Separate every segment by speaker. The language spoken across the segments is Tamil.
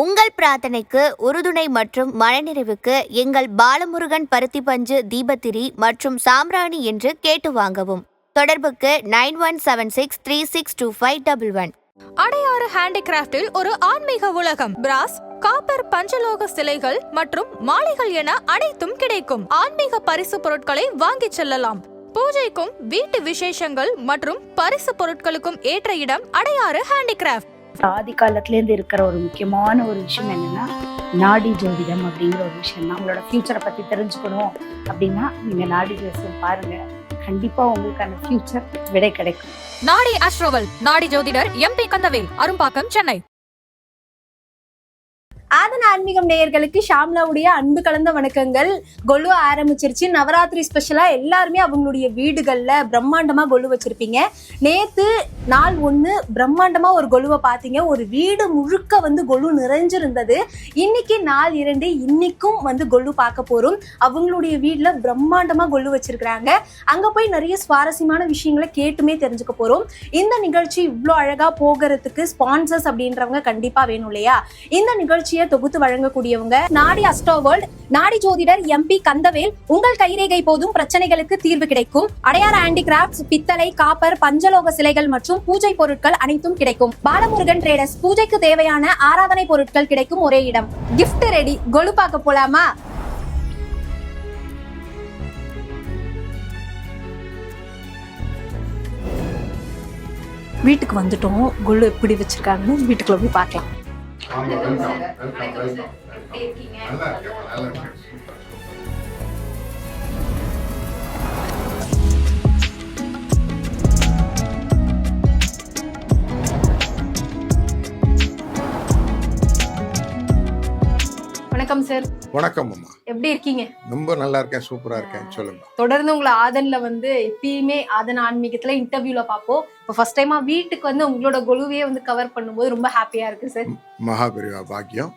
Speaker 1: உங்கள் பிரார்த்தனைக்கு உறுதுணை மற்றும் மனநிறைவுக்கு எங்கள் பாலமுருகன் பருத்தி பஞ்சு தீபத்திரி மற்றும் சாம்ராணி என்று கேட்டு வாங்கவும். தொடர்புக்கு nine one seven six three six two five double one.
Speaker 2: Adyar ஹேண்டிகிராஃப்டில் ஒரு ஆன்மீக உலகம். பிராஸ் காப்பர் பஞ்சலோக சிலைகள் மற்றும் மாலைகள் என அனைத்தும் கிடைக்கும். ஆன்மீக பரிசு பொருட்களை வாங்கிச் செல்லலாம். பூஜைக்கும் வீட்டு விசேஷங்கள் மற்றும் பரிசு பொருட்களுக்கும் ஏற்ற இடம் அடையாறு ஹேண்டிகிராஃப்ட்.
Speaker 3: ஆதி காலத்துல இருந்து இருக்கிற ஒரு முக்கியமான ஒரு விஷயம் என்னன்னா நாடி ஜோதிடம் அப்படிங்கிற ஒரு விஷயம் தான் உங்களோட ஃபியூச்சரை பத்தி தெரிஞ்சுக்கணும் அப்படின்னா நீங்க நாடி ஜோதிடம் பாருங்க. கண்டிப்பா உங்களுக்கான ஃபியூச்சர் விடை கிடைக்கும்.
Speaker 2: நாடி அஸ்ட்ரோவல் நாடி ஜோதிடர் எம்பி கந்தவேல் அரும்பாக்கம் சென்னை.
Speaker 4: ஆதன ஆன்மீகம் நேயர்களுக்கு ஷாம்லாவுடைய அன்பு கலந்த வணக்கங்கள். கொலு ஆரம்பிச்சிருச்சு. நவராத்திரி ஸ்பெஷலா எல்லாருமே அவங்களுடைய வீடுகள்ல பிரம்மாண்டமா கொலு வச்சிருப்பீங்க. நேத்து நாள் ஒண்ணு பிரம்மாண்டமா ஒரு கொலுவை பார்த்தீங்க. ஒரு வீடு முழுக்க வந்து கொலு நிறைஞ்சிருந்தது. இன்னைக்கு நாள் இரண்டு இன்னைக்கும் வந்து கொலு பார்க்க போறோம். அவங்களுடைய வீட்டில் பிரம்மாண்டமா கொலு வச்சிருக்கிறாங்க. அங்க போய் நிறைய சுவாரஸ்யமான விஷயங்களை கேட்டுமே தெரிஞ்சுக்க போறோம். இந்த நிகழ்ச்சி இவ்வளோ அழகா போகிறதுக்கு ஸ்பான்சர்ஸ் அப்படின்றவங்க கண்டிப்பா வேணும் இல்லையா? இந்த நிகழ்ச்சி நிகழ்ச்சியை தொகுத்து வழங்கக்கூடியவங்க நாடி அஸ்டோ வேர்ல்ட் நாடி ஜோதிடர் எம்பி கந்தவேல். உங்கள் கைரேகை போதும் பிரச்சனைகளுக்கு தீர்வு கிடைக்கும். அடையார் ஹேண்டிகிராஃப்ட்ஸ் பித்தளை காப்பர் பஞ்சலோக சிலைகள் மற்றும் பூஜை பொருட்கள் அனைத்தும் கிடைக்கும். பாலமுருகன் ட்ரேடர்ஸ் பூஜைக்கு தேவையான ஆராதனை பொருட்கள் கிடைக்கும் ஒரே இடம். கிஃப்ட் ரெடி கொலு பார்க்க போலாமா? வீட்டுக்கு வந்துட்டோம். கொலு எப்படி வச்சிருக்காங்கன்னு வீட்டுக்குள்ள போய் பார்க்கலாம்.
Speaker 5: ஆமா வெல்கம் வெல்கம் வெல்கம் நல்லா இருக்கேன். நல்லா இருக்கேன். சூப்பர்
Speaker 4: வணக்கம் சார்.
Speaker 5: வணக்கம் அம்மா.
Speaker 4: எப்படி இருக்கீங்க?
Speaker 5: ரொம்ப நல்லா இருக்கேன் சூப்பரா இருக்கேன். சொல்லுங்க.
Speaker 4: தொடர்ந்து உங்களை ஆதன்ல வந்து எப்பயுமே ஆதன் ஆன்மீகத்துல இன்டர்வியூல பார்ப்போம். இப்போ ஃபர்ஸ்ட் டைமா வீட்டுக்கு வந்து உங்களோட கொலுவையே வந்து கவர் பண்ணும்போது ரொம்ப ஹாப்பியா இருக்கு சார்
Speaker 5: மகாபெரிவா பாக்கியம்.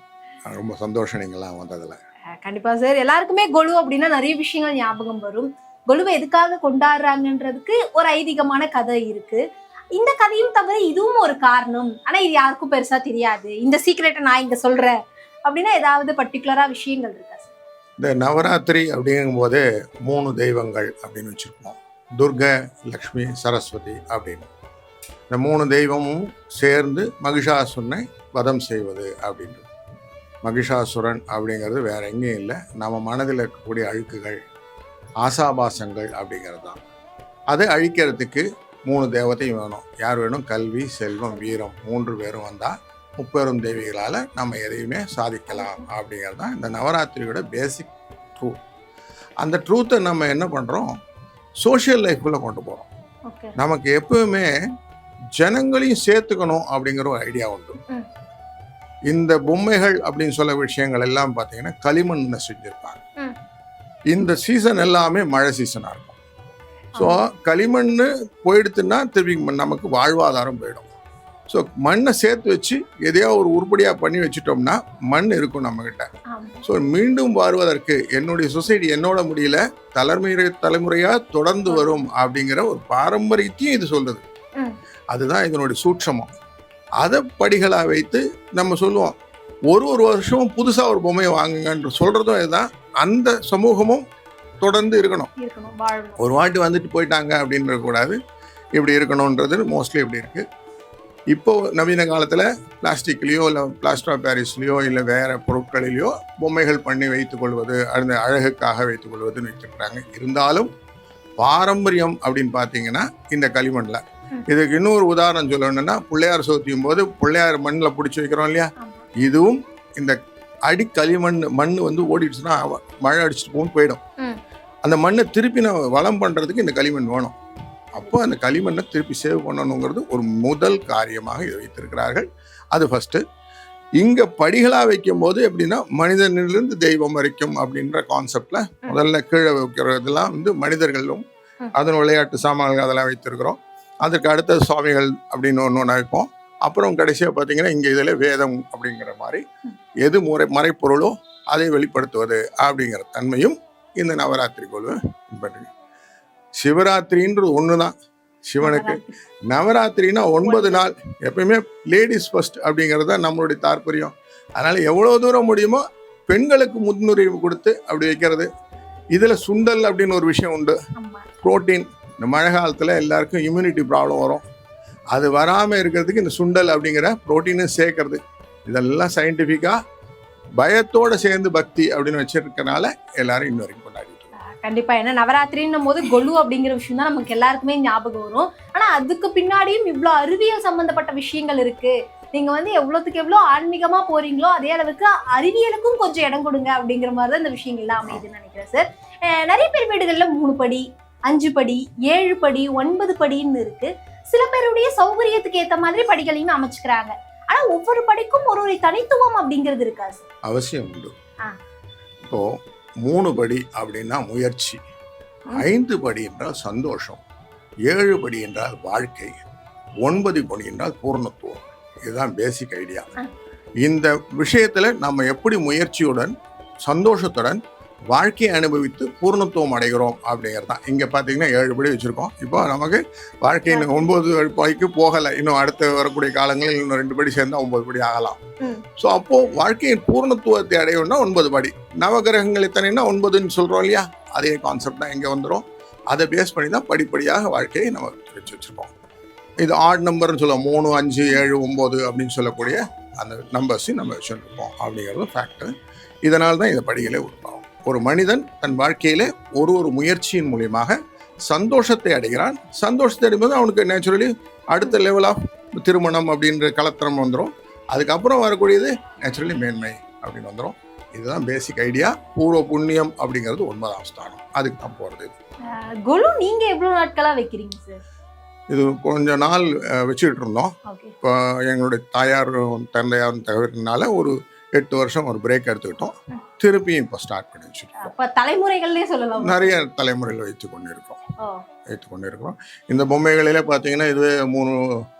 Speaker 5: ரொம்ப சந்தோஷம் நீங்களாம் வந்ததுல.
Speaker 4: கண்டிப்பா சார் எல்லாருக்குமே கொலு அப்படின்னா நிறைய விஷயங்கள் ஞாபகம் வரும். கொலுவை எதுக்காக கொண்டாடுறாங்கன்றதுக்கு ஒரு ஐதீகமான கதை இருக்கு. இந்த கதையும் தவிர இதுவும் ஒரு காரணம். ஆனா இது யாருக்கும் பெருசா தெரியாது. இந்த சீக்ரெட்டை நான் இங்க சொல்றேன். அப்படின்னா ஏதாவது பர்டிகுலராக விஷயங்கள் இருக்கா சார்
Speaker 5: இந்த நவராத்திரி அப்படிங்கும்போது மூணு தெய்வங்கள் அப்படின்னு வச்சுருப்போம். துர்கை லக்ஷ்மி சரஸ்வதி அப்படின்னு. இந்த மூணு தெய்வமும் சேர்ந்து மகிஷாசுரனை வதம் செய்வது அப்படின்றது மகிஷாசுரன் அப்படிங்கிறது வேற எங்கேயும் இல்லை. நம்ம மனதில் இருக்கக்கூடிய அழுக்குகள் ஆசாபாசங்கள் அப்படிங்கிறது தான். அதை அழிக்கிறதுக்கு மூணு தேவதையும் வேணும். யார் வேணும்? கல்வி செல்வம் வீரம் மூன்று பேரும் வந்தால் முப்பெரும் தேவிகளால் நம்ம எதையுமே சாதிக்கலாம் அப்படிங்கிறது தான் இந்த நவராத்திரியோட பேசிக் ட்ரூத் அந்த ட்ரூத்தை நம்ம என்ன பண்ணுறோம் சோஷியல் லைஃப்குள்ளே கொண்டு போகிறோம் நமக்கு எப்பவுமே ஜனங்களையும் சேர்த்துக்கணும் அப்படிங்கிற ஒரு ஐடியா உண்டு. இந்த பொம்மைகள் அப்படின்னு சொல்ல விஷயங்கள் எல்லாம் பார்த்தீங்கன்னா களிமண்ல செஞ்சிருப்பாங்க. இந்த சீசன் எல்லாமே மழை சீசனாக இருக்கும். ஸோ களிமண் போயிடுத்துன்னா திருப்பி நமக்கு வாழ்வாதாரம் போயிடும். ஸோ மண்ணை சேர்த்து வச்சு எதையோ ஒரு உருப்படியாக பண்ணி வச்சுட்டோம்னா மண் இருக்கும் நம்மக்கிட்ட ஸோ மீண்டும் வருவதற்கு என்னுடைய சொசைட்டி என்னோட முடியல தலைமுறை தலைமுறையாக தொடர்ந்து வரும் அப்படிங்கிற ஒரு பாரம்பரியத்தையும் இது சொல்லுது.
Speaker 4: ம்.
Speaker 5: அதுதான் இதனுடைய சூட்சமம். அதை படிகளாக வைத்து நம்ம சொல்லுவோம் ஒரு ஒரு வருஷமும் புதுசாக ஒரு பொம்மையை வாங்குங்கன்ற சொல்கிறதும் இதுதான். அந்த சமூகமும் தொடர்ந்து இருக்கணும். ஒரு வாட்டி வந்துட்டு போயிட்டாங்க அப்படின்ற கூடாது இப்படி இருக்கணுன்றது மோஸ்ட்லி இப்படி இருக்கு. இப்போ நவீன காலத்தில் பிளாஸ்டிக்லேயோ இல்லை பிளாஸ்டர் ஆஃப் பாரிஸ்லேயோ இல்லை வேற பொருட்களிலேயோ பொம்மைகள் பண்ணி வைத்துக் கொள்வது அந்த அழகுக்காக வைத்துக் கொள்வதுன்னு வச்சுருக்கிறாங்க இருந்தாலும் பாரம்பரியம் அப்படின்னு பார்த்தீங்கன்னா இந்த களிமண்ணில். இதுக்கு இன்னொரு உதாரணம் சொல்லணும்னா பிள்ளையார் சோத்தியும் போது பிள்ளையார் மண்ணில் பிடிச்சி வைக்கிறோம் இல்லையா. இதுவும் இந்த அடி களிமண் மண் வந்து ஓடிடுச்சுன்னா மழை அடிச்சுட்டு போகும் போயிடும். அந்த மண்ணை திருப்பி நம்ம வளம் பண்ணுறதுக்கு இந்த களிமண் வேணும் அப்போ அந்த களிமண்ணை திருப்பி சேவ் பண்ணணுங்கிறது ஒரு முதல் காரியமாக இதை வைத்திருக்கிறார்கள். அது ஃபஸ்ட்டு இங்கே படிகளாக வைக்கும்போது எப்படின்னா மனிதனிலிருந்து தெய்வம் வரைக்கும் அப்படின்ற கான்செப்டில் முதல்ல கீழே வைக்கிறதெல்லாம் வந்து மனிதர்களும். அதன் விளையாட்டு சாமான்கள் அதெல்லாம் வைத்திருக்கிறோம். அதற்கு அடுத்த சுவாமிகள் அப்படின்னு ஒன்று ஒன்று வைப்போம். அப்புறம் கடைசியாக பார்த்தீங்கன்னா இங்கே இதில் வேதம் அப்படிங்கிற மாதிரி எது முறை மறைப்பொருளோ அதை வெளிப்படுத்துவது அப்படிங்கிற தன்மையும் இந்த நவராத்திரி குழு பின்பற்றி சிவராத்திரின்றது ஒன்று தான் சிவனுக்கு நவராத்திரினா ஒன்பது நாள். எப்பயுமே லேடிஸ் ஃபர்ஸ்ட் அப்படிங்கிறது தான் நம்மளுடைய தாற்பயம். அதனால் எவ்வளோ தூரம் முடியுமோ பெண்களுக்கு முன்னுரிமை கொடுத்து அப்படி வைக்கிறது. இதில் சுண்டல் அப்படின்னு ஒரு விஷயம் உண்டு. புரோட்டீன் இந்த மழை காலத்தில் எல்லாருக்கும் இம்யூனிட்டி ப்ராப்ளம் வரும். அது வராமல் இருக்கிறதுக்கு இந்த சுண்டல் அப்படிங்கிற புரோட்டீனும் சேர்க்கறது. இதெல்லாம் சயின்டிஃபிக்காக பயத்தோடு சேர்ந்து பக்தி அப்படின்னு வச்சிருக்கனால எல்லாரும் இன்ன வரைக்கும்.
Speaker 4: கண்டிப்பா. ஏன்னா நவராத்திரின்னும் போது கொலு அப்படிங்கிற விஷயம் தான் நமக்கு எல்லாருக்குமே ஞாபகம் வரும். ஆனா அதுக்கு பின்னாடியும் இவ்வளவு அறிவியல் சம்பந்தப்பட்ட விஷயங்கள் இருக்கு. நீங்க வந்து எவ்வளவுக்கு எவ்வளவு ஆன்மீகமா போறீங்களோ அதே அளவுக்கு அறிவியலுக்கும் கொஞ்சம் இடம் கொடுங்க அப்படிங்கிற மாதிரி தான் இந்த விஷயங்கள்லாம் அமையுதுன்னு நினைக்கிறேன் சார். நிறைய பேர் வீடுகள்ல மூணு படி அஞ்சு படி ஏழு படி ஒன்பது படின்னு இருக்கு. சில பேருடைய சௌகரியத்துக்கு ஏத்த மாதிரி படிகளையும் அமைச்சுக்கிறாங்க. ஆனா ஒவ்வொரு படிக்கும் ஒரு ஒரு தனித்துவம் அப்படிங்கிறது இருக்கா சார்?
Speaker 5: அவசியம் உண்டு. இப்போ மூணு படி அப்படின்னா முயற்சி. ஐந்து படி என்றால் சந்தோஷம். ஏழு படி என்றால் வாழ்க்கை. ஒன்பது படி என்றால் பூர்ணத்துவம். இதுதான் பேசிக் ஐடியா. இந்த விஷயத்துல நம்ம எப்படி முயற்சியுடன் சந்தோஷத்துடன் வாழ்க்கையை அனுபவித்து பூர்ணத்துவம் அடைகிறோம் அப்படிங்கிறது தான். இங்கே பார்த்தீங்கன்னா ஏழு படி வச்சுருக்கோம். இப்போ நமக்கு வாழ்க்கையின் ஒன்பது படிக்கு போகலை. இன்னும் அடுத்து வரக்கூடிய காலங்களில் இன்னும் ரெண்டு படி சேர்ந்தா ஒன்பது படி ஆகலாம். ஸோ அப்போ வாழ்க்கையின் பூர்ணத்துவத்தை அடையணும்னா ஒன்பது படி. நவகிரகங்கள் எத்தனைன்னா ஒன்பதுன்னு சொல்றோம் இல்லையா? அதே கான்செப்ட் தான் இங்கே வந்துடும் அதை பேஸ் பண்ணி தான் படிப்படியாக வாழ்க்கையை நம்ம வச்சு வச்சிருக்கோம். இது ஆட் நம்பர்னு சொல்லுவோம். மூணு அஞ்சு ஏழு ஒம்பது அப்படின்னு சொல்லக்கூடிய அந்த நம்பர்ஸையும் நம்ம வச்சுருப்போம் அப்படிங்கிறது ஃபேக்டர் இதனால் தான் இந்த படிகளே உருவாகும். ஒரு மனிதன் தன் வாழ்க்கையிலே ஒரு ஒரு முயற்சியின் மூலியமாக சந்தோஷத்தை அடைகிறான். சந்தோஷத்தை அடையும்போது அவனுக்கு நேச்சுரலி அடுத்த லெவல் ஆஃப் திருமணம் அப்படின்ற கலத்திரம் வந்துடும் அதுக்கப்புறம் வரக்கூடியது நேச்சுரலி மேன்மை அப்படின்னு வந்துடும் இதுதான் பேசிக் ஐடியா பூர்வ புண்ணியம் அப்படிங்கிறது ஒன்பதாம் ஸ்தானம். அதுக்கு தான் போகிறது
Speaker 4: அஹ் கொலு நீங்க எவ்வளவு நாட்களா வைக்கிறீங்க சார்
Speaker 5: இது கொஞ்ச நாள் வச்சுக்கிட்டு இருந்தோம். இப்போ எங்களுடைய தாயார் தந்தையார் தவிர்த்தனால ஒரு எட்டு வருஷம் ஒரு பிரேக் எடுத்துக்கிட்டோம். திருப்பியும் இப்போ ஸ்டார்ட் பண்ணி வச்சுருக்கோம்.
Speaker 4: தலைமுறைகள்லயே சொல்லலாம்.
Speaker 5: நிறைய தலைமுறையில் வைத்து கொண்டு இருக்கோம் வைத்து கொண்டு இருக்கிறோம் இந்த பொம்மைகளிலே பார்த்தீங்கன்னா இது மூணு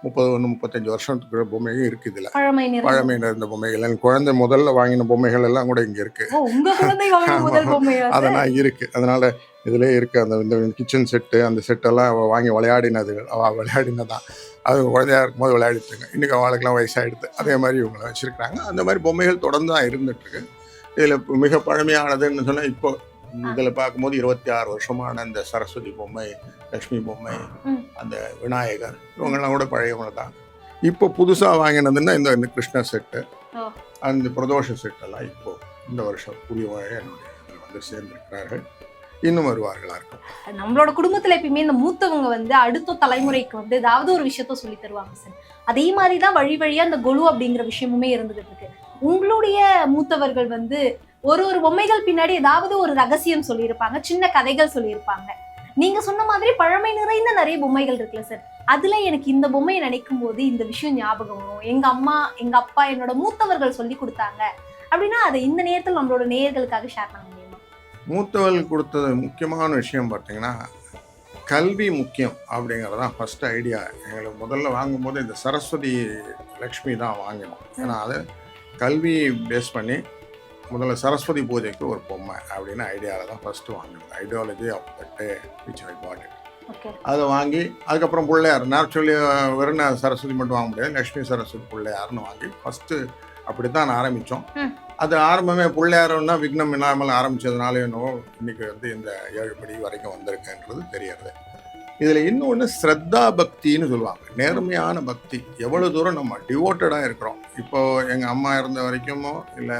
Speaker 5: முப்பது ஒன்று முப்பத்தஞ்சு வருஷத்துக்கு பொம்மையும் இருக்குது இதில்
Speaker 4: பழமை நிறைந்த
Speaker 5: பழமை நிறைந்த பொம்மைகள். என் குழந்தை முதல்ல வாங்கின பொம்மைகள் எல்லாம் கூட இங்கே இருக்கு.
Speaker 4: ஓ, உங்க குழந்தை வாங்கின முதல் பொம்மையா சார்?
Speaker 5: அதெல்லாம் இருக்கு. அதனால இதுலயே இருக்கு. அந்த இந்த கிச்சன் செட்டு அந்த செட்டெல்லாம் வாங்கி விளையாடினது அவ விளையாடினதான். அது குழந்தையா இருக்கும்போது விளையாடிட்டுங்க இன்னைக்கு அவளுக்குலாம் வயசாயிடுது. அதே மாதிரி இவங்களை வச்சிருக்கிறாங்க. அந்த மாதிரி பொம்மைகள் தொடர்ந்து தான் இருந்துட்டு இருக்கு இதுல மிக பழமையானதுன்னு சொன்னா இப்போ இதில் பார்க்கும்போது இருபத்தி ஆறு வருஷமான அந்த சரஸ்வதி பொம்மை லக்ஷ்மி பொம்மை. அந்த விநாயகர் இவங்கெல்லாம் கூட பழையவங்க தான் இப்போ புதுசாக வாங்கினதுன்னா இந்த இந்த கிருஷ்ண செட்டு. அந்த பிரதோஷ செட்டெல்லாம் இப்போ இந்த வருஷம் புதிய என்னுடைய இதில் வந்து சேர்ந்திருக்கிறார்கள். இன்னும் வருவார்களா இருக்கும்.
Speaker 4: நம்மளோட குடும்பத்துல எப்பயுமே இந்த மூத்தவங்க வந்து அடுத்த தலைமுறைக்கு வந்து ஏதாவது ஒரு விஷயத்த சொல்லி தருவாங்க சார். அதே மாதிரிதான் வழி வழியா இந்த கொலு அப்படிங்கிற விஷயமுமே இருந்துகிட்டு இருக்கு. உங்களுடைய மூத்தவர்கள் வந்து ஒரு ஒரு பொம்மைகள் பின்னாடி ஏதாவது ஒரு ரகசியம் சொல்லியிருப்பாங்க சின்ன கதைகள் சொல்லியிருப்பாங்க. நீங்க சொன்ன மாதிரி பழமை நிறைந்த நிறைய பொம்மைகள் இருக்குல்ல சார். அதுல எனக்கு இந்த பொம்மையை நினைக்கும் போது இந்த விஷயம் ஞாபகம் வரும். எங்க அம்மா எங்க அப்பா என்னோட மூத்தவர்கள் சொல்லி கொடுத்தாங்க அப்படின்னா அதை இந்த நேரத்தில் நம்மளோட நேயர்களுக்காக ஷேர் பண்ண
Speaker 5: மூத்தவர்கள் கொடுத்தது முக்கியமான விஷயம் பார்த்தீங்கன்னா கல்வி முக்கியம் அப்படிங்கிறது தான் ஃபஸ்ட் ஐடியா எங்களுக்கு முதல்ல வாங்கும்போது இந்த சரஸ்வதி லக்ஷ்மி தான் வாங்கினோம். ஏன்னா அது கல்வி பேஸ் பண்ணி முதல்ல சரஸ்வதி பூஜைக்கு ஒரு பொம்மை அப்படின்னு ஐடியாவில் தான் ஃபஸ்ட்டு வாங்கினோம். Ideology of that day which I
Speaker 4: okay
Speaker 5: அதை வாங்கி அதுக்கப்புறம் பிள்ளையார் நேச்சுரலி வெறும் சரஸ்வதி மட்டும் வாங்க முடியாது லக்ஷ்மி சரஸ்வதி பிள்ளையார்னு வாங்கி ஃபஸ்ட்டு அப்படி தான் ஆரம்பித்தோம். அது ஆரம்பமே பிள்ளையாரம்னா விக்னம் இல்லாமல் ஆரம்பிச்சதுனால என்னவோ இன்னைக்கு வந்து இந்த ஏழு படி வரைக்கும் வந்திருக்குன்றது தெரியறது. இதில் இன்னொன்று ஸ்ரத்தா பக்தின்னு சொல்லுவாங்க. நேர்மையான பக்தி. எவ்வளோ தூரம் நம்ம டிவோட்டடாக இருக்கிறோம். இப்போது எங்கள் அம்மா இருந்த வரைக்குமோ இல்லை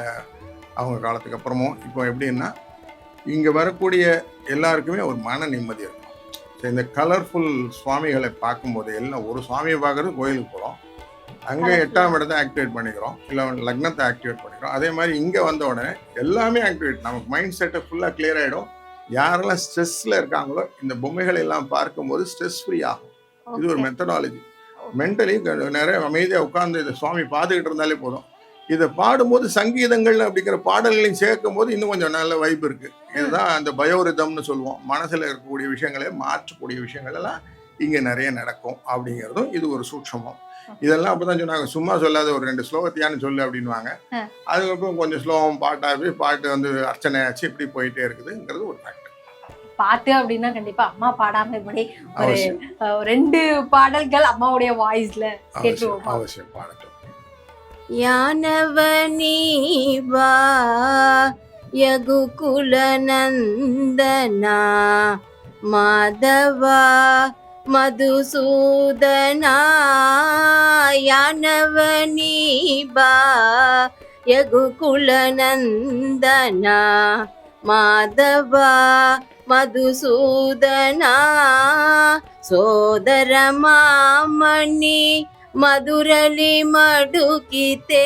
Speaker 5: அவங்க காலத்துக்கு அப்புறமோ இப்போ எப்படின்னா இங்கே வரக்கூடிய எல்லாருக்குமே ஒரு மன நிம்மதி இருக்கும். இந்த கலர்ஃபுல் சுவாமிகளை பார்க்கும்போது எல்லாம் ஒரு சுவாமியை பார்க்குறது கோயிலுக்கு போகிறோம் அங்கே. எட்டாம் இடத்தை ஆக்டிவேட் பண்ணிக்கிறோம். இல்லை லக்னத்தை ஆக்டிவேட் பண்ணிக்கிறோம். அதே மாதிரி இங்கே வந்த உடனே எல்லாமே ஆக்டிவேட் நமக்கு மைண்ட் செட்டை ஃபுல்லாக கிளியர் ஆகிடும் யாரெல்லாம் ஸ்ட்ரெஸ்ஸில் இருக்காங்களோ இந்த பொம்மைகளை எல்லாம் பார்க்கும்போது ஸ்ட்ரெஸ் ஃப்ரீ ஆகும். இது ஒரு மெத்தடாலஜி மென்டலி நிறைய அமைதியாக உட்கார்ந்து இந்த சுவாமி பார்த்துக்கிட்டு இருந்தாலே போதும். இதை பாடும்போது சங்கீதங்கள் அப்படிங்கிற பாடல்களையும் சேர்க்கும் போது இன்னும் கொஞ்சம் நல்ல வைப் இருக்கு. இதுதான் அந்த பயோரிதம்னு சொல்லுவோம். மனசுல இருக்கக்கூடிய விஷயங்களை மாற்றக்கூடிய விஷயங்கள் எல்லாம் இங்க நிறைய நடக்கும் அப்படிங்கிறதும் இது ஒரு சூட்சமம். இதெல்லாம் அப்பதான் சொன்னாங்க. சும்மா சொல்லாத ஒரு ரெண்டு ஸ்லோகத்தையான சொல்லு அப்படின்வாங்க அதுக்கப்புறம் கொஞ்சம் ஸ்லோகம் பாட்டாகி பாட்டு வந்து அர்ச்சனை ஆச்சு இப்படி போயிட்டே இருக்குதுங்கிறது ஒரு ஃபேக்ட்
Speaker 4: பாட்டு அப்படின்னா கண்டிப்பா அம்மா பாடாம இப்படி ஒரு ரெண்டு பாடல்கள் அம்மாவுடைய வாய்ஸ்ல கேட்டுருவோம்.
Speaker 5: அவசியம் பாடட்டும்.
Speaker 6: யானவனீவா யகுகுலநந்தனா மாதவா ಮಧುಸೂದನ ಯಾನವನೀಬಾ ಯಗುಕುಲ ನಂದನ ಮಾಧವ ಮಧುಸೂದನ ಸೋದರ ಮಾಮಣಿ ಮಧುರಲಿ ಮಡುಕಿತೆ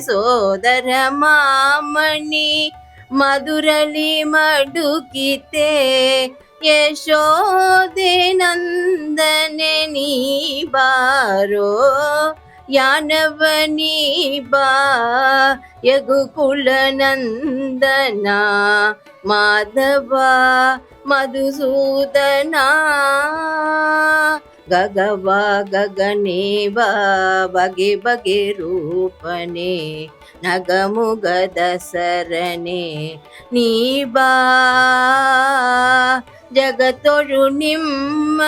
Speaker 6: ಸೋದರ ಮಾಮಣಿ ಮಧುರಲಿ ಮಡುಕಿತೆ यशोदे बारो यानवनी बा यगुकुलनन्दना माधवा मधुसूदना गगवा गगने वा बगे बगे रूपने नगमुगदशरणे नीबा। ಜಗತೊಳು ನಿಮ್ಮ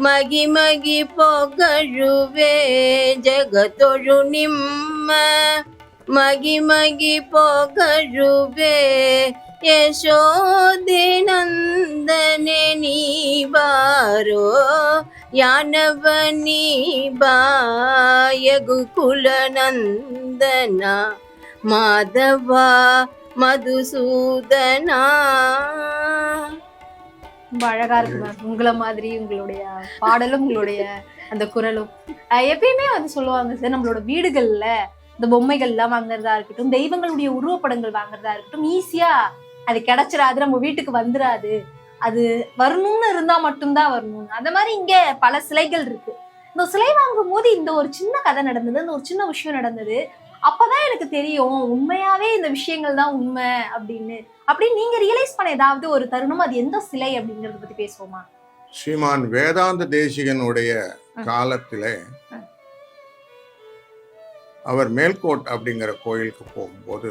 Speaker 6: ಮಗಿಮಗಿ ಪೊಗಳುವೆ ಜಗತೊಳು ನಿಮ್ಮ ಮಗಿಮಗಿ ಪೊಗಳುವೆ ಯಶೋಧೆ ನಂದನೆ ನೀ ಬಾರೋ ಯಾನವ ನೀ ಬಾಯಗುಕುಲ ನಂದನ ಮಾಧವ ಮಧುಸೂದನಾ
Speaker 4: ரொம்ப அழகா இருக்கு மேம் உங்களை மாதிரி உங்களுடைய பாடலும் உங்களுடைய அந்த குரலும். எப்பயுமே வந்து சொல்லுவாங்க சார் நம்மளோட வீடுகள்ல இந்த பொம்மைகள் எல்லாம் வாங்குறதா இருக்கட்டும் தெய்வங்களுடைய உருவப்படங்கள் வாங்குறதா இருக்கட்டும் ஈஸியா அது கிடைச்சிடாது நம்ம வீட்டுக்கு வந்துடாது அது வரணும்னு இருந்தா மட்டும்தான் வரணும் அந்த மாதிரி இங்க பல சிலைகள் இருக்கு. இந்த சிலை வாங்கும் போது இந்த ஒரு சின்ன கதை நடந்தது இந்த ஒரு சின்ன விஷயம் நடந்தது. அப்பதான் எனக்கு தெரியும் உண்மையாவே இந்த விஷயங்கள் தான் உண்மை அப்படின்னு அப்படி நீங்க ரியலைஸ் பண்ண ஏதாவது ஒரு தருணம் அது எந்த சிலை அப்படிங்கறத பத்தி பேசுவோமா
Speaker 5: ஸ்ரீமான் வேதாந்த தேசிகனுடைய. காலத்திலே. அவர் மேல்கோட் அப்படிங்கிற கோயிலுக்கு போகும்போது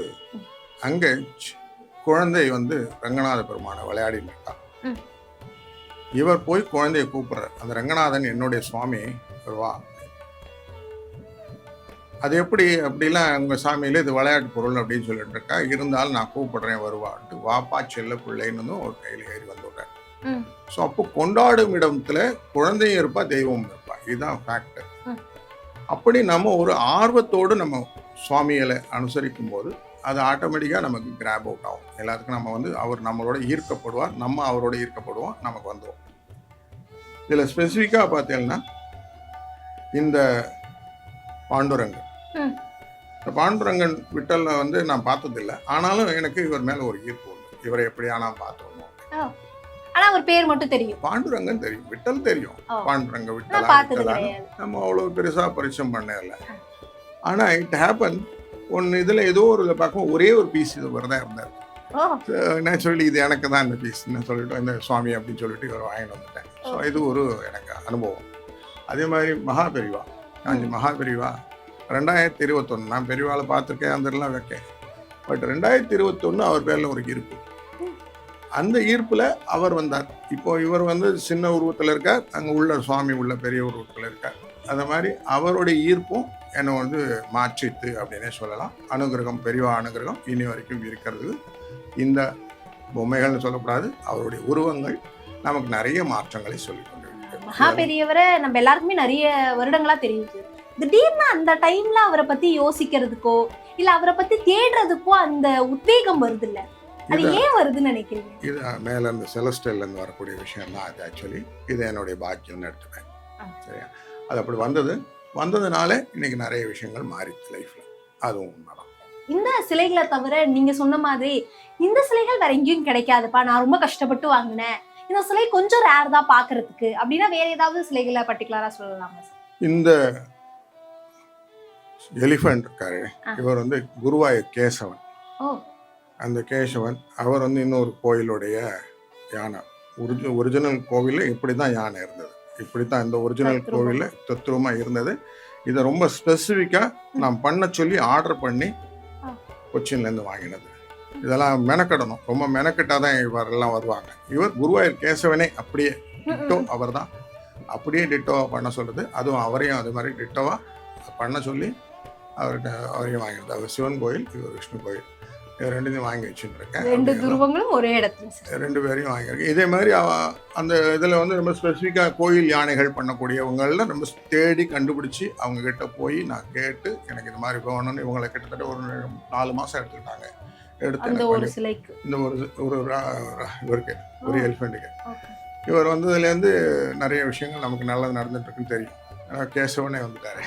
Speaker 5: அங்கே குழந்தை வந்து ரங்கநாத பெருமானை விளையாடிட்டு இருக்கான். இவர் போய் குழந்தையை கூப்பிடுறார் அந்த ரங்கநாதன் என்னுடைய சுவாமி வா அது எப்படி அப்படிலாம் உங்கள் சாமியில் இது விளையாட்டு பொருள் அப்படின்னு சொல்லிட்டு இருக்கா. இருந்தாலும் நான் கூப்பிடுறேன் வருவான்ட்டு. வாப்பா செல்ல பிள்ளைன்னு ஒரு கையில் ஏறி வந்து விடுறேன்
Speaker 4: ம்.
Speaker 5: ஸோ அப்போ கொண்டாடும் இடத்துல குழந்தையும் இருப்பா தெய்வமும் இருப்பா. இதுதான் ஃபேக்ட்
Speaker 4: ம்.
Speaker 5: அப்படி நம்ம ஒரு ஆர்வத்தோடு நம்ம சுவாமிகளை அனுசரிக்கும் போது அது ஆட்டோமேட்டிக்காக நமக்கு கிராப் அவுட் ஆகும். எல்லாத்துக்கும் நம்ம வந்து அவர் நம்மளோட ஈர்க்கப்படுவார் நம்ம அவரோட ஈர்க்கப்படுவோம் நமக்கு வந்துடும் இதில் ஸ்பெசிஃபிக்காக பார்த்தீங்கன்னா இந்த பாண்டுரங்கன்
Speaker 4: ம்.
Speaker 5: இந்த பாண்டுரங்கன் விட்டல்ல வந்து நான் பார்த்ததில்லை. ஆனாலும் எனக்கு இவர் மேலே ஒரு ஈர்ப்பு உண்டு. இவரை எப்படியா நான் பார்த்தோமோ
Speaker 4: ஆனா ஒரு பேர் மட்டும் தெரியும்.
Speaker 5: பாண்டுரங்கன் தெரியும். விட்டல் தெரியும். பாண்டுரங்க
Speaker 4: நான்
Speaker 5: விட்டலா நம்ம அவ்வளோ பெருசாக பரிச்சயம் பண்ணல. ஆனால் இட் ஹேப்பன். ஒன்று இதில் ஏதோ ஒரு பார்க்கும் ஒரே ஒரு பீஸ் இது தான் இருந்தார்.
Speaker 4: ஓ.
Speaker 5: நான் சொல்லி இது எனக்கு தான் இந்த பீஸ்ன்னு சொல்லிட்டு இந்த சுவாமி அப்படின்னு சொல்லிட்டு இவர் வாங்கிட்டு வந்துட்டேன். ஸோ இது ஒரு எனக்கு அனுபவம். அதே மாதிரி மகா பெரிவா காஞ்சி மகா பெரிவா ரெண்டாயிரத்தி இருபத்தொன்று நான் பெரியவாளை பார்த்துருக்கேன் அந்த இதெல்லாம் வைக்கேன். பட் ரெண்டாயிரத்தி இருபத்தொன்று அவர் பேரில் ஒரு ஈர்ப்பு. அந்த ஈர்ப்பில் அவர் வந்தார். இப்போ இவர் வந்து சின்ன உருவத்தில் இருக்கார் அங்கே உள்ள சுவாமி உள்ள பெரிய உருவத்தில் இருக்கார். அந்த மாதிரி அவருடைய ஈர்ப்பும் என்னை வந்து மாற்றித்து அப்படின்னே சொல்லலாம். அனுகிரகம் பெரியவா அனுகிரகம் இனி வரைக்கும் இருக்கிறது. இந்த பொம்மைகள்னு சொல்லக்கூடாது அவருடைய உருவங்கள் நமக்கு நிறைய மாற்றங்களை சொல்லி கொண்டு
Speaker 4: மகா பெரியவரை நம்ம எல்லாருக்குமே நிறைய வருடங்களா தெரியும் சார் திடீர்னு அந்த டைம்ல அவரை பத்தி யோசிக்கிறதுக்கோ இல்ல அவரை பத்தி தேடுறதுக்கோ அந்த உத்வேகம் வருது இல்ல அது ஏன் வருதுன்னு நினைக்கிறீங்க?
Speaker 5: இது மேலே இந்த செலஸ்டேல்லேருந்து வரக்கூடிய விஷயம் தான் அது ஆக்சுவலி இது என்னுடைய பாக்கியம்னு எடுத்துப்பேன். சரியா? அது அப்படி வந்தது. வந்ததுனால இன்னைக்கு நிறைய விஷயங்கள் மாறிச்சு லைஃப்பில் அதுவும் உண்மைதான்.
Speaker 4: இந்த சிலைகளை தவிர நீங்க சொன்ன மாதிரி இந்த சிலைகள் வேற எங்கேயும் கிடைக்காதுப்பா. நான் ரொம்ப கஷ்டப்பட்டு வாங்கினேன். இந்த சிலை கொஞ்சம் ரேர் தான் பாக்குறதுக்கு. அப்படின்னா வேற ஏதாவது சிலைகளை பர்டிகுலரா சொல்லலாமா
Speaker 5: இந்த எலிஃபண்ட் இருக்காரு. இவர் வந்து குருவாயூர் கேசவன். அந்த கேசவன் அவர் வந்து இன்னொரு கோயிலுடைய யானை. ஒரிஜி ஒரிஜினல் கோவிலில் இப்படி தான் யானை இருந்தது. இப்படி தான் இந்த ஒரிஜினல். கோவிலில் தத்ரூபமாக இருந்தது. இதை ரொம்ப ஸ்பெசிஃபிக்காக நான் பண்ண சொல்லி ஆர்டர் பண்ணி. கொச்சின்லேருந்து வாங்கினது. இதெல்லாம் மெனக்கடணும். ரொம்ப மெனக்கெட்டால் தான் இவரெல்லாம் வருவாங்க. இவர் குருவாயூர் கேசவனே அப்படியே டிட்டோ அவர் தான் அப்படியே டிட்டோவாக பண்ண சொல்லுது அதுவும் அவரையும் அது மாதிரி டிட்டோவாக பண்ண சொல்லி அவர்கிட்ட அவரையும் வாங்கியிருந்தேன். அவர் சிவன் கோயில் இவர் விஷ்ணு கோயில். இது ரெண்டுத்தையும் வாங்கி வச்சுட்டு இருக்கேன்
Speaker 4: ரெண்டு துருவங்களும் ஒரே இடத்துல
Speaker 5: ரெண்டு பேரையும் வாங்கியிருக்கேன். இதே மாதிரி அந்த இதில் வந்து ரொம்ப ஸ்பெசிஃபிக்காக கோயில் யானைகள் பண்ணக்கூடியவங்களில் ரொம்ப தேடி கண்டுபிடிச்சி அவங்க கிட்ட போய் நான் கேட்டு எனக்கு இது மாதிரி வேணும்னு இவங்களை கிட்டத்தட்ட ஒரு நாலு மாதம் எடுத்துக்கிட்டாங்க. எடுத்து
Speaker 4: ஒரு சிலைக்கு.
Speaker 5: இந்த ஒரு ஒரு இவருக்கு ஒரு எலிஃபெண்ட்டுக்கு. இவர் வந்ததுலேருந்து நிறைய விஷயங்கள் நமக்கு நல்லது நடந்துட்டு இருக்குன்னு தெரியும் கேசவனே வந்துட்டாரு.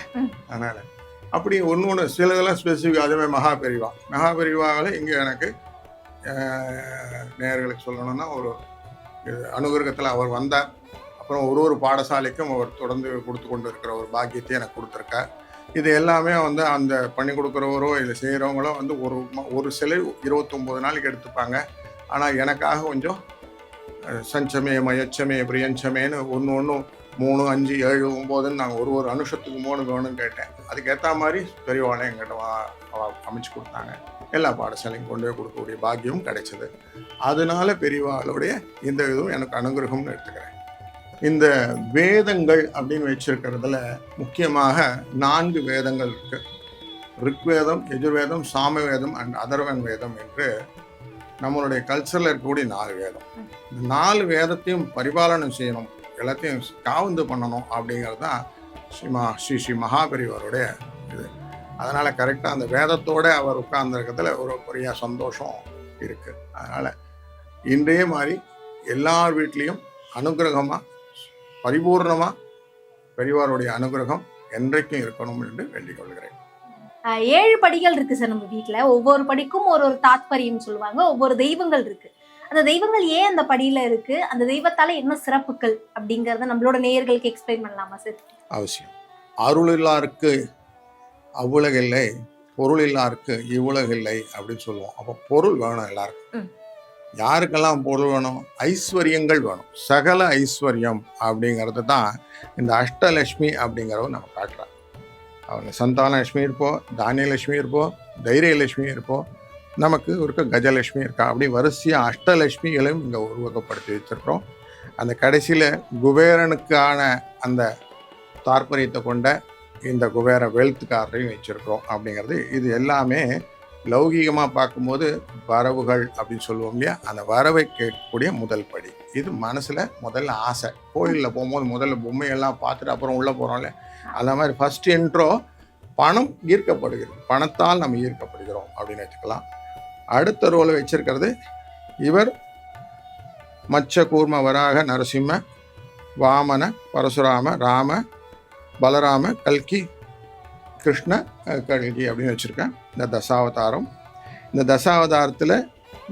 Speaker 5: அதனால் அப்படி ஒன்று ஒன்று சில இதெல்லாம் ஸ்பெசிஃபிக் அதுவே மகா பெரிவா மகா பெரிவாவில் இங்கே எனக்கு நேர்களுக்கு நேயர்களுக்கு சொல்லணும்னா ஒரு அனுகிரகத்தில் அவர் வந்தார். அப்புறம் ஒரு ஒரு பாடசாலைக்கும் அவர் தொடர்ந்து கொடுத்து கொண்டு இருக்கிற ஒரு பாக்கியத்தை எனக்கு கொடுத்துருக்கார். இது எல்லாமே வந்து அந்த பண்ணி கொடுக்குறவரோ இல்லை செய்கிறவங்களோ வந்து ஒரு ம- ஒரு சிலை இருபத்தொம்போது நாளைக்கு எடுத்துப்பாங்க. ஆனால் எனக்காக கொஞ்சம் சஞ்சமே மயச்சமே பிரியஞ்சமேன்னு ஒன்று ஒன்றும் மூணு அஞ்சு ஏழு ஒம்போதுன்னு நாங்கள் ஒரு ஒரு அனுஷத்துக்கு மூணு வேணும்னு கேட்டேன். அதுக்கேற்ற மாதிரி பெரியவாளை எங்கிட்ட வா அமைச்சு கொடுத்தாங்க. எல்லா பாடசாலையும் கொண்டு போய் கொடுக்கக்கூடிய பாக்கியமும் கிடைச்சது. அதனால பெரியவாளுடைய இந்த இதுவும் எனக்கு அனுகிரகம்னு எடுத்துக்கிறேன். இந்த வேதங்கள் அப்படின்னு வச்சிருக்கிறதுல முக்கியமாக நான்கு வேதங்கள் இருக்கு. ரிக்வேதம் எஜுர்வேதம் சாமவேதம் அண்ட் அதர்வன் வேதம் என்று நம்மளுடைய கல்ச்சரில் இருக்கக்கூடிய நாலு வேதம். இந்த நாலு வேதத்தையும் பரிபாலனம் செய்யணும். எல்லாத்தையும் காவந்து பண்ணணும் அப்படிங்கிறது தான் ஸ்ரீமா ஸ்ரீ ஸ்ரீ மகாபெரிவருடைய இது. அதனால் கரெக்டாக அந்த வேதத்தோட அவர் உட்கார்ந்துருக்கிறதுல ஒரு பெரிய சந்தோஷம் இருக்குது அதனால் இன்றைய மாதிரி எல்லார் வீட்லேயும் அனுகிரகமாக பரிபூர்ணமாக பெரியவாருடைய அனுகிரகம் என்றைக்கும் இருக்கணும் என்று வேண்டிக் கொள்கிறேன்.
Speaker 4: ஏழு படிகள் இருக்கு சார் நம்ம வீட்டில் ஒவ்வொரு படிக்கும் ஒரு ஒரு தாத்பரியம் சொல்லுவாங்க. ஒவ்வொரு தெய்வங்கள் இருக்கு. அந்த தெய்வங்கள் ஏன் அந்த படியில இருக்கு? அந்த தெய்வத்தால என்ன சிறப்புகள் அப்படிங்கறத நம்மளோட நேயர்களுக்கு எக்ஸ்பிளைன் பண்ணலாமா சார்
Speaker 5: அவசியம். அருளில்லாருக்கு அவ்வுலகில்லை பொருள் இல்லாருக்கு இவ்வுலகில்லை அப்படின்னு சொல்லுவோம். அப்போ பொருள் வேணும் எல்லாருக்கும். யாருக்கெல்லாம் பொருள் வேணும்? ஐஸ்வர்யங்கள் வேணும். சகல ஐஸ்வர்யம் அப்படிங்கிறது தான் இந்த அஷ்டலட்சுமி அப்படிங்கிறவ நம்ம காட்டுறாங்க. அவங்க சந்தானலட்சுமி இருப்போம் தானியலட்சுமி இருப்போம் தைரியலட்சுமி இருப்போம். நமக்கு இருக்க கஜலட்சுமி இருக்கா? அப்படி வரிசையாக அஷ்டலட்சுமிகளையும் இங்கே உருவகப்படுத்தி வச்சிருக்கிறோம். அந்த கடைசியில் குபேரனுக்கான அந்த தாற்பரியத்தை கொண்ட இந்த குபேர வெல்த் கார்டையும் வச்சுருக்கிறோம் அப்படிங்கிறது. இது எல்லாமே லௌகீகமாக பார்க்கும்போது வரவுகள் அப்படின்னு சொல்லுவோம் இல்லையா? அந்த வரவை கேட்கக்கூடிய முதல் படி. இது மனசில் முதல்ல ஆசை. கோயிலில் போகும்போது முதல்ல பொம்மையெல்லாம் பார்த்துட்டு அப்புறம் உள்ளே போகிறோம்ல அந்த மாதிரி ஃபஸ்ட் என்ட்ரோ பணம் ஈர்க்கப்படுகிறது. பணத்தால் நம்ம ஈர்க்கப்படுகிறோம் அப்படின்னு வச்சுக்கலாம். அடுத்த ரோலை வச்சிருக்கிறது இவர் மச்ச கூர்ம வராக நரசிம்ம வாமன பரசுராம ராம பலராம கல்கி கிருஷ்ண கல்கி அப்படின்னு வச்சுருக்கேன். இந்த தசாவதாரம். இந்த தசாவதாரத்தில்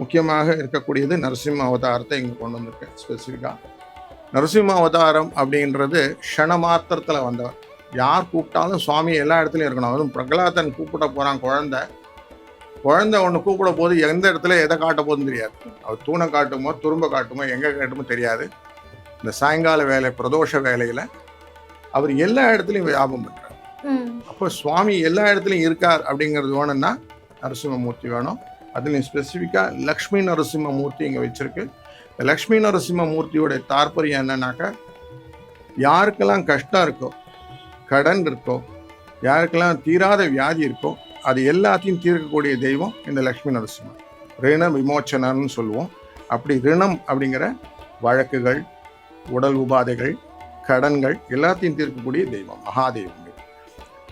Speaker 5: முக்கியமாக இருக்கக்கூடியது நரசிம்ம அவதாரத்தை இங்கே கொண்டு வந்திருக்கேன் ஸ்பெசிஃபிக்காக நரசிம்ம அவதாரம் அப்படின்றது க்ஷண மாத்திரத்தில் வந்தவர். யார் கூப்பிட்டாலும் சுவாமி எல்லா இடத்துலையும் இருக்கணும். அதுவும் பிரகலாதன் கூப்பிட போகிறான் குழந்தை. குழந்தை ஒன்று கூப்பிட போது எந்த இடத்துல எதை காட்ட போகுதுன்னு தெரியாது. அவர் தூணை காட்டுமோ துரும்ப காட்டுமோ எங்கே காட்டுமோ தெரியாது. இந்த சாயங்கால வேலை பிரதோஷ வேலையில் அவர் எல்லா இடத்துலையும் வியாபம் பண்ணுறார் அப்போ சுவாமி எல்லா இடத்துலையும் இருக்கார் அப்படிங்கிறது வேணும்னா நரசிம்மமூர்த்தி வேணும். அதுலேயும் ஸ்பெசிஃபிக்காக லக்ஷ்மி நரசிம்மமூர்த்தி இங்கே வச்சிருக்கு. இந்த லக்ஷ்மி நரசிம்மமூர்த்தியோட தாற்பயம் என்னன்னாக்கா யாருக்கெல்லாம் கஷ்டம் இருக்கோ கடன் இருக்கோ யாருக்கெல்லாம் தீராத வியாதி இருக்கோ அது எல்லாத்தையும் தீர்க்கக்கூடிய தெய்வம் இந்த லக்ஷ்மி நரசிம்மர். ரிண விமோச்சனன்னு சொல்லுவோம். அப்படி ரிணம் அப்படிங்கிற வழக்குகள் உடல் உபாதைகள் கடன்கள் எல்லாத்தையும் தீர்க்கக்கூடிய தெய்வம் மகாதெய்வம்.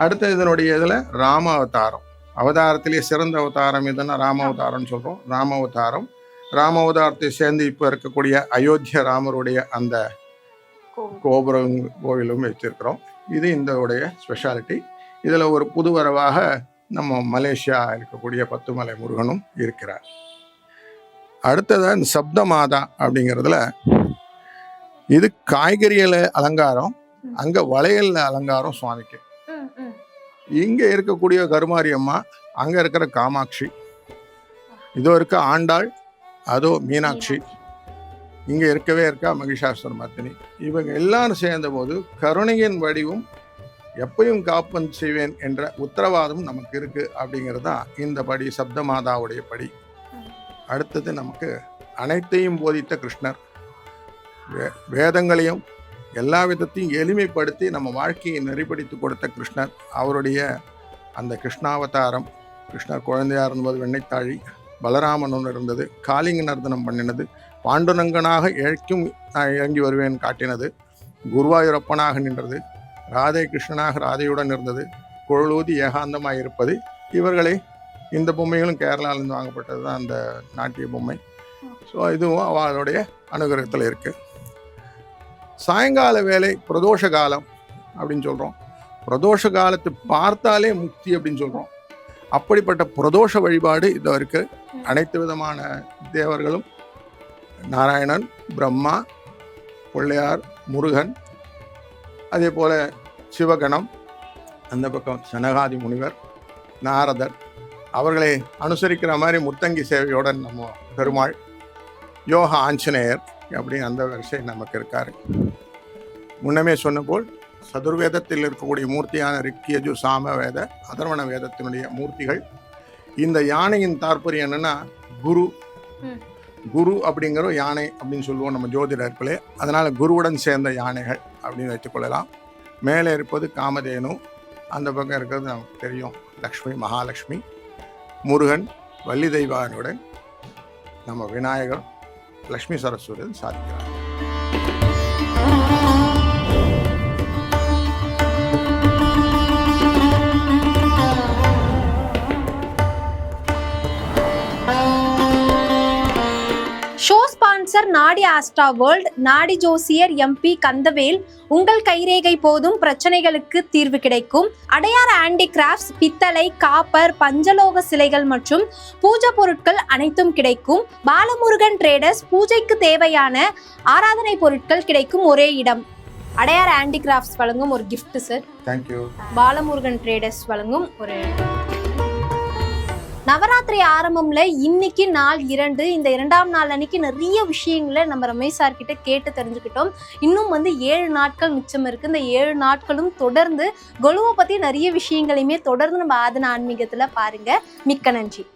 Speaker 5: அடுத்த இதனுடைய இதில் ராம அவதாரம் அவதாரத்திலே சிறந்த அவதாரம் எதுன்னா ராம அவதாரம்னு சொல்கிறோம் ராம அவதாரம் ராம அவதாரத்தை சேர்ந்து இப்போ இருக்கக்கூடிய அயோத்திய ராமருடைய அந்த கோபுரம் கோவிலும் வச்சிருக்கிறோம் இது இந்த உடைய ஸ்பெஷாலிட்டி இதில் ஒரு புது வரவாக நம்ம மலேசியா இருக்கக்கூடிய பத்துமலை முருகனும் இருக்கிறார். அடுத்ததாக இந்த சப்த மாதா அப்படிங்கிறதுல இது காய்கறியில அலங்காரம் அங்கே வளையல் அலங்காரம் சுவாமிக்கு. இங்கே இருக்கக்கூடிய கருமாரி அம்மா அங்கே இருக்கிற காமாட்சி. இதோ இருக்க ஆண்டாள் அதோ மீனாட்சி. இங்கே இருக்கவே இருக்கா மகிஷாசுர மர்த்தினி இவங்க எல்லாரும் சேர்ந்த போது கருணையின் வடிவும் எப்பையும் காப்பன் செய்வேன் என்ற உத்தரவாதம் நமக்கு இருக்கு அப்படிங்கிறது தான் இந்த படி சப்தமாதாவுடைய படி. அடுத்தது நமக்கு அனைத்தையும் போதித்த கிருஷ்ணர். வே வேதங்களையும் எல்லா விதத்தையும் எளிமைப்படுத்தி நம்ம வாழ்க்கையை நெறிப்படுத்தி கொடுத்த கிருஷ்ணர். அவருடைய அந்த கிருஷ்ணாவதாரம் கிருஷ்ணர் குழந்தையாக இருந்தபோது வெண்ணைத்தாழி பலராமன் ஒன்று இருந்தது காளிங்க நர்தனம் பண்ணினது பாண்டுரங்கனாக இழைக்கும் நான் இறங்கி வருவேன் காட்டினது குருவாயூரப்பனாக நின்றது ராதே கிருஷ்ணனாக ராதையுடன் இருந்தது. குழலூதி ஏகாந்தமாக இருப்பது இவர்களை இந்த பொம்மைகளும் கேரளாவிலேருந்து வாங்கப்பட்டது தான் அந்த நாட்டிய பொம்மை. ஸோ இதுவும் அவளுடைய அனுகிரகத்தில் இருக்குது சாயங்கால வேலை பிரதோஷ காலம் அப்படின்னு சொல்கிறோம் பிரதோஷ காலத்தை பார்த்தாலே முக்தி அப்படின்னு சொல்கிறோம் அப்படிப்பட்ட பிரதோஷ வழிபாடு இது இருக்குது அனைத்து விதமான தேவர்களும் நாராயணன் பிரம்மா பிள்ளையார் முருகன் அதே போல் சிவகணம் அந்த பக்கம் சனகாதி முனிவர் நாரதர் அவர்களை அனுசரிக்கிற மாதிரி முத்தங்கி சேவையுடன் நம்ம பெருமாள் யோக ஆஞ்சநேயர் அப்படி அந்த வரிசை நமக்கு இருக்காரு. முன்னமே சொன்ன போல் சதுர்வேதத்தில் இருக்கக்கூடிய மூர்த்தியான ரிக்கியஜு சாம வேத அதர்வண வேதத்தினுடைய மூர்த்திகள். இந்த யானையின் தாற்பயம் என்னன்னா குரு. குரு அப்படிங்கிற யானை அப்படின்னு சொல்லுவோம் நம்ம ஜோதிடர்களே. அதனால குருவுடன் சேர்ந்த யானைகள் அப்படின்னு வைத்துக்கொள்ளலாம் மேலே இருப்பது காமதேனு அந்த பக்கம் இருக்கிறது நமக்கு தெரியும். லக்ஷ்மி மகாலட்சுமி முருகன் வள்ளி தெய்வானுடன் நம்ம விநாயகர் லக்ஷ்மி சரஸ்வதி சாதிக்கிறார்.
Speaker 4: ஸ்பான்சர் நாடி ஆஸ்ட்ரா வேர்ல்ட் நாடி ஜோசியர் எம்பி கந்தவேல் உங்கள் கைரேகை போதும் பிரச்சனைகளுக்கு தீர்வு கிடைக்கும். அடையார் ஆண்டி கிராஃப்ட்ஸ் பித்தளை காப்பர் பஞ்சலோக சிலைகள் மற்றும் பூஜை பொருட்கள் அனைத்தும் கிடைக்கும். பாலமுருகன் ட்ரேடர்ஸ் பூஜைக்கு தேவையான ஆராதனை பொருட்கள் கிடைக்கும் ஒரே இடம். அடையார் ஆண்டி கிராஃப்ட்ஸ் வழங்கும் ஒரு gift sir
Speaker 5: thank you
Speaker 4: Balamurugan traders வழங்கும் ஒரு நவராத்திரி ஆரம்பம்ல இன்னைக்கு நாள் இரண்டு. இந்த இரண்டாம் நாள் அன்னைக்கு நிறைய விஷயங்களை நம்ம ரமேஷ் சார் கிட்ட கேட்டு தெரிஞ்சுக்கிட்டோம். இன்னும் வந்து ஏழு நாட்கள் மிச்சம் இருக்கு. இந்த ஏழு நாட்களும் தொடர்ந்து கொலுவை பத்தி நிறைய விஷயங்களையுமே தொடர்ந்து நம்ம ஆதன ஆன்மீகத்துல பாருங்க. மிக்க நன்றி.